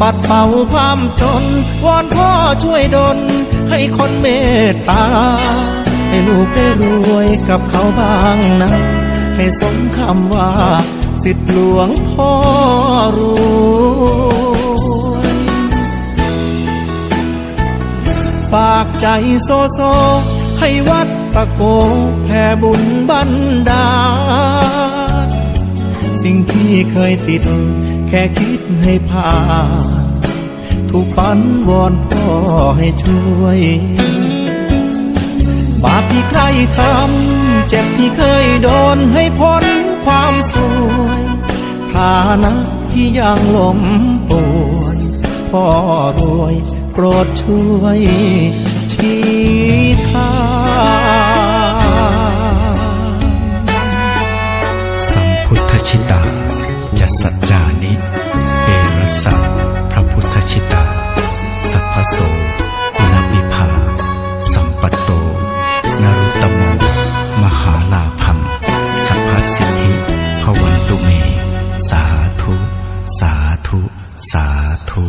ปัดเป่าความจน วอนพ่อช่วยดลให้คนเมตตา ให้ลูกได้รวยกับเขาบ้างนะ ให้สมคำว่า สิทธิหลวงพ่อรวยฝากใจโซโซ ให้วัดตะโกแผ่บุญบันดาลสิ่งที่เคยติด ค่คิดให้ผ่าน ถูกฝันวอนพ่อให้ช่วย บาปที่ใครทำ เจ็บที่เคยโดนให้พ้นความสวยฐานะที่ยังล้มป่วยพ่อรวยโปรดช่วยชี้ทางสัมพุทธชิตาิเอรัสัพพระพุทธชิตา สัพพโสกุณวิภา สัมปตโต นรุตโม มหาลาภัมสัพพสิทธิพวันตุเม สาธุ สาธุ สาธุ